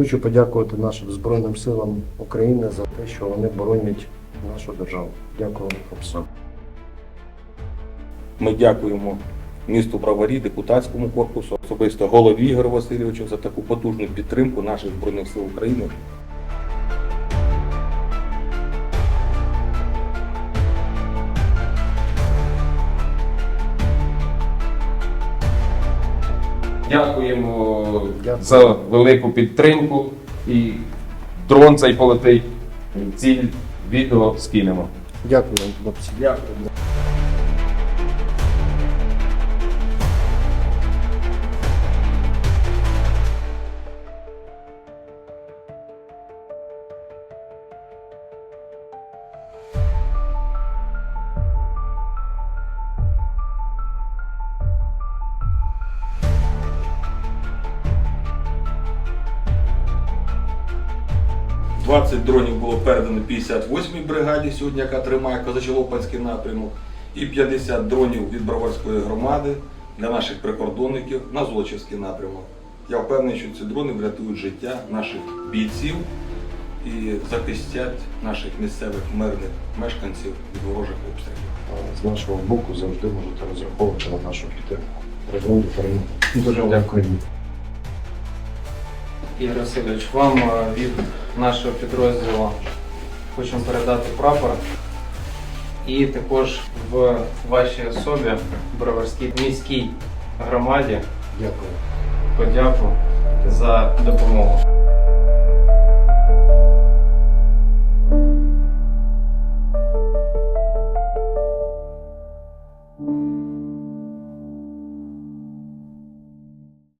Хочу подякувати нашим Збройним силам України за те, що вони боронять нашу державу. Дякую, вам. Ми дякуємо місту Броварі, депутатському корпусу, особисто голові Ігору Васильовичу за таку потужну підтримку наших збройних сил України. Дякуємо Дякую. за велику підтримку і дрон цей полетить. Ціль відео скинемо. Дякую вам, хлопці. Дякую. – 20 дронів було передано 58-й бригаді сьогодні, яка тримає Козачелопанський напрямок, і 50 дронів від Броварської громади для наших прикордонників на Золочівський напрямок. Я впевнений, що ці дрони врятують життя наших бійців і захистять наших місцевих мирних мешканців від ворожих обстрілів. З нашого боку завжди можете розраховувати на нашу підтримку. Дуже дякую. Ігор Васильович, вам е, від нашого підрозділу хочемо передати прапор. І також в вашій особі Броварській міській громаді Дякую. подяку за допомогу.